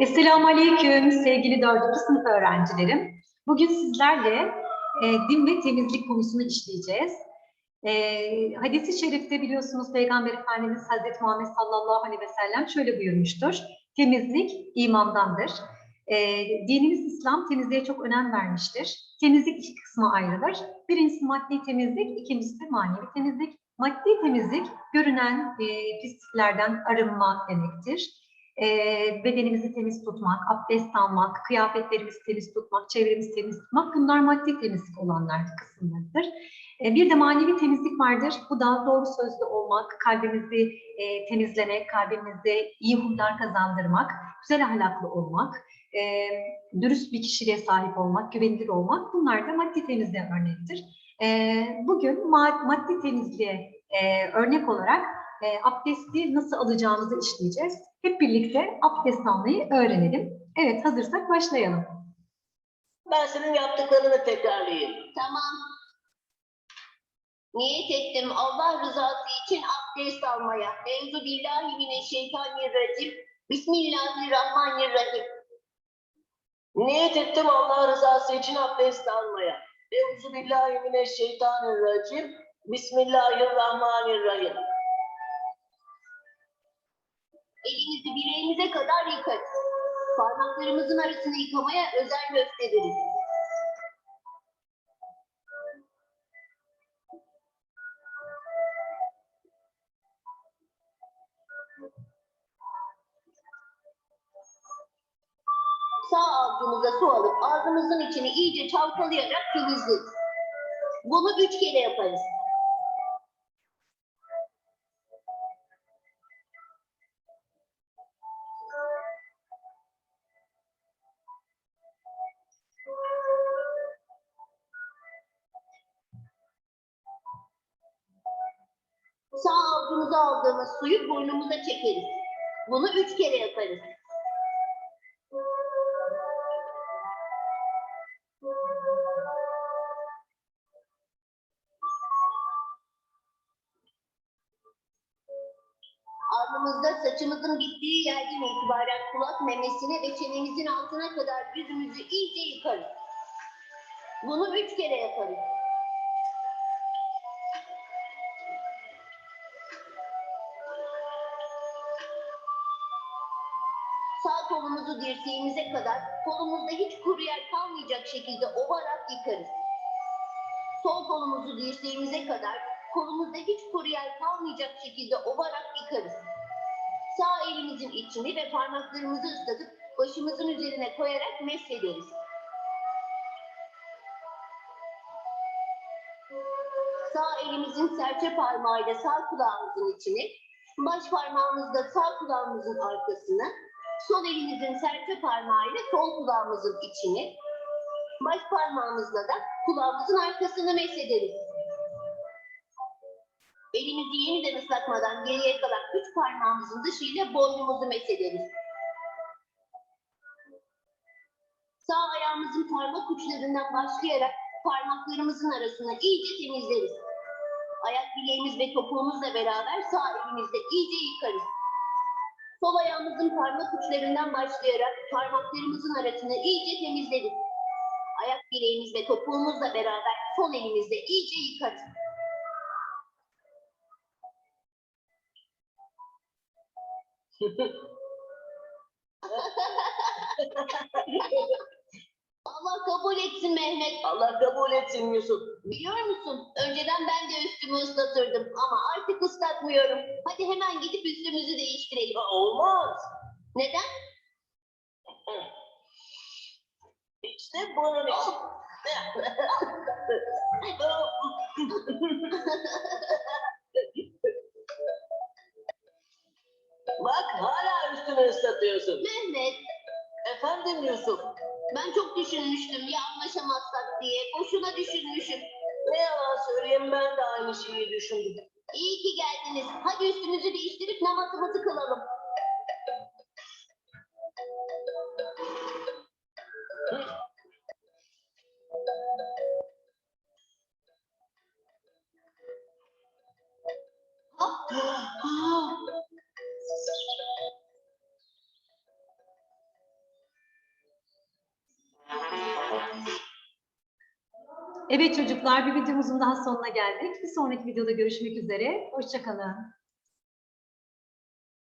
Esselamu Aleyküm sevgili dördüncü sınıf öğrencilerim. Bugün sizlerle e, din ve temizlik konusunu işleyeceğiz. E, Hadis-i şerifte biliyorsunuz Peygamber Efendimiz Hazreti Muhammed sallallahu aleyhi ve sellem şöyle buyurmuştur. Temizlik imandandır. E, dinimiz İslam temizliğe çok önem vermiştir. Temizlik iki kısma ayrılır. Birincisi maddi temizlik, ikincisi manevi temizlik. Maddi temizlik görünen e, pisliklerden arınma demektir bedenimizi temiz tutmak, abdest almak, kıyafetlerimizi temiz tutmak, çevremizi temiz tutmak bunlar maddi temizlik olanlar kısımlarıdır. Bir de manevi temizlik vardır. Bu da doğru sözlü olmak, kalbimizi e, temizlemek, kalbimize iyi huylar kazandırmak, güzel ahlaklı olmak, dürüst bir kişiliğe sahip olmak, güvenilir olmak bunlar da maddi temizliğe örnektir. Bugün ma maddi temizliğe örnek olarak abdesti nasıl alacağımızı işleyeceğiz. Hep birlikte abdest almayı öğrenelim. Evet, hazırsak başlayalım. Ben senin yaptıklarını tekrarlayayım. Tamam. Niyet ettim Allah rızası için abdest almaya. Euzu billahi mineşşeytanirracim. Bismillahirrahmanirrahim. Niyet ettim Allah rızası için abdest almaya. Euzu billahi mineşşeytanirracim. Bismillahirrahmanirrahim. Elimizi bileğimize kadar yıkarız. Parmaklarımızın arasını yıkamaya özen gösteririz. Sağ avucumuza su alıp ağzımızın içini iyice çalkalayarak temizleriz. Bunu üç kere yaparız. Sağ avucumuza aldığımız suyu burnumuza çekeriz. Bunu üç kere yaparız. Alnımızda saçımızın bittiği yerden itibaren kulak memesine ve çenemizin altına kadar yüzümüzü iyice yıkarız. Bunu üç kere yaparız. Kolumuzu dirseğimize kadar kolumuzda hiç kuru yer kalmayacak şekilde ovarak yıkarız. Sol kolumuzu dirseğimize kadar kolumuzda hiç kuru yer kalmayacak şekilde ovarak yıkarız. Sağ elimizin içini ve parmaklarımızı ıslatıp başımızın üzerine koyarak mesederiz. Sağ elimizin serçe parmağıyla sağ kulağımızın içini, baş parmağımızla sağ kulağımızın arkasını, sol elimizin serçe parmağıyla sol kulağımızın içini, baş parmağımızla da kulağımızın arkasını mesederiz. Elimizi yeniden ıslatmadan geriye kalan üç parmağımızın dışıyla boynumuzu mesederiz. Sağ ayağımızın parmak uçlarından başlayarak parmaklarımızın arasını iyice temizleriz. Ayak bileğimiz ve topuğumuzla beraber sağ elimizle iyice yıkarız. Sol ayağımızın parmak uçlarından başlayarak parmaklarımızın arasını iyice temizleriz. Ayak bileğimiz ve topuğumuzla beraber sol elimizle iyice yıkarız. Kabul etsin Mehmet. Allah kabul etsin Yusuf. Biliyor musun? Önceden ben de üstümü ıslatırdım ama artık ıslatmıyorum. Hadi hemen gidip üstümüzü değiştirelim. Ya olmaz. Neden? İşte bunun için. Bak hala üstünü ıslatıyorsun. Mehmet, Efendim Yusuf. Ben çok düşünmüştüm ya anlaşamazsak diye. Boşuna düşünmüşüm. Ne yalan söyleyeyim ben de aynı şeyi düşündüm. İyi ki geldiniz. Hadi üstümüzü değiştirip namazımızı kılalım. Evet çocuklar bir videomuzun daha sonuna geldik. Bir sonraki videoda görüşmek üzere. Hoşçakalın.